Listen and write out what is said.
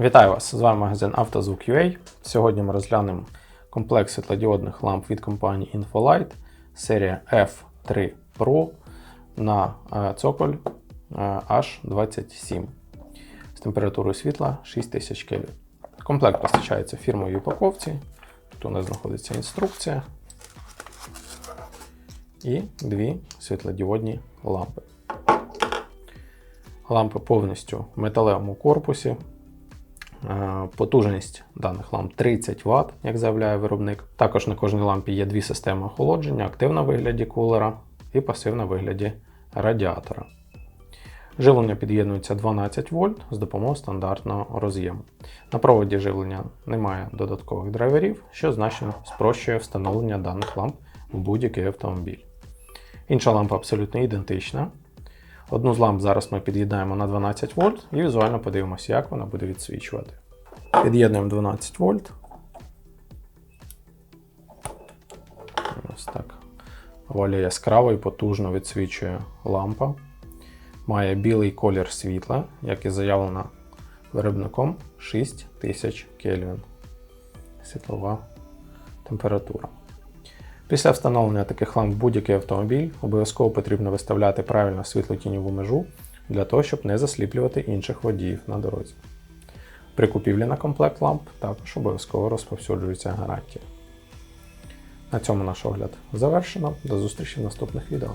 Вітаю вас! З вами магазин «Автозвук.UA». Сьогодні ми розглянемо комплекс світлодіодних ламп від компанії Infolight серія F3 Pro на е, цоколь е, H27 з температурою світла 6000 Кельвін. Комплект постачається в фірмовій упаковці. Тут у нас знаходиться інструкція і дві світлодіодні лампи. Лампи повністю в металевому корпусі. Е, Потужність даних ламп 30 Вт, як заявляє виробник. Також на кожній лампі є дві системи охолодження: активна в вигляді кулера і пасивна в вигляді радіатора. Живлення під'єднується 12 вольт з допомогою стандартного роз'єму. На проводі живлення немає додаткових драйверів, що значно спрощує встановлення даних ламп в будь-який автомобіль. Інша лампа абсолютно ідентична. Одну з ламп зараз ми під'єднаємо на 12 вольт і візуально подивимося, як вона буде відсвічувати. Під'єднуємо 12 вольт. Ось так. Доволі яскраво і потужно відсвічує лампа. Має білий колір світла, як і заявлено виробником 6000 Кельвін. Світлова температура. Після встановлення таких ламп в будь-який автомобіль обов'язково потрібно виставляти правильно світлотіньову межу для того, щоб не засліплювати інших водіїв на дорозі. При купівлі на комплект ламп також обов'язково розповсюджується гарантія. На цьому наш огляд завершено. До зустрічі в наступних відео.